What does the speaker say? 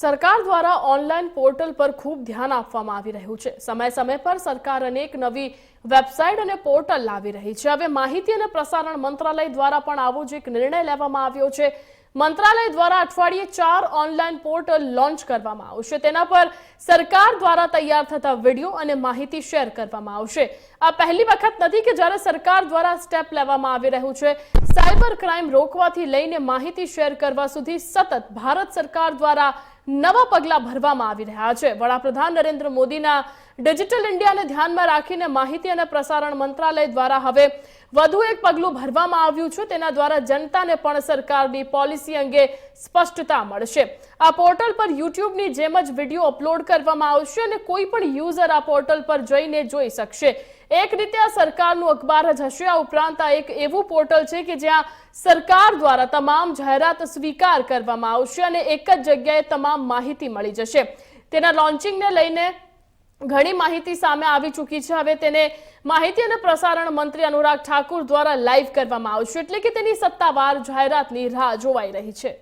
સરકાર દ્વારા online portal પર ખૂબ ધ્યાન આપવામાં આવી રહ્યું છે. સમય સમય પર સરકાર અનેક નવી વેબસાઇટ અને પોર્ટલ લાવી રહી છે. હવે માહિતી અને પ્રસારણ મંત્રાલય દ્વારા પણ આવો જ એક નિર્ણય લેવામાં આવ્યો છે. મંત્રાલય દ્વારા અઠવાડિયે ચાર ઓનલાઈન પોર્ટલ લોન્ચ કરવામાં આવશે. તેના પર સરકાર દ્વારા તૈયાર થતા વીડિયો અને માહિતી શેર કરવામાં આવશે. આ પહેલી વખત નથી કે જ્યારે સરકાર દ્વારા સ્ટેપ લેવામાં આવી રહ્યું છે. સાયબર ક્રાઇમ રોકવાથી લઈને માહિતી શેર કરવા સુધી સતત ભારત સરકાર દ્વારા નવા પગલાં ભરવામાં આવી રહ્યા છે. વડાપ્રધાન નરેન્દ્ર મોદીના ડિજિટલ ઇન્ડિયાને ધ્યાનમાં રાખીને માહિતી અને પ્રસારણ મંત્રાલય દ્વારા હવે વધુ એક પગલું ભરવામાં આવ્યું છે. તેના દ્વારા જનતાને પણ સરકારની પોલિસી અંગે સ્પષ્ટતા મળશે. આ પોર્ટલ પર યુટ્યુબની જેમ જ વીડિયો અપલોડ કરવામાં આવશે અને કોઈ પણ યુઝર આ પોર્ટલ પર જઈને જોઈ શકશે. એક રીતે આ સરકારનું અખબાર જ હશે. આ ઉપરાંત આ એક એવું પોર્ટલ છે કે જ્યાં સરકાર દ્વારા તમામ જાહેરાત સ્વીકાર કરવામાં આવશે અને એક જ જગ્યાએ તમામ માહિતી મળી જશે. તેના લોન્ચિંગને લઈને ઘણી માહિતી સામે આવી ચૂકી છે. હવે તેને માહિતી અને પ્રસારણ મંત્રી અનુરાગ ઠાકુર દ્વારા લાઈવ કરવામાં આવશે. એટલે કે તેની સત્તાવાર જાહેરાતની રાહ જોવાઈ રહી છે.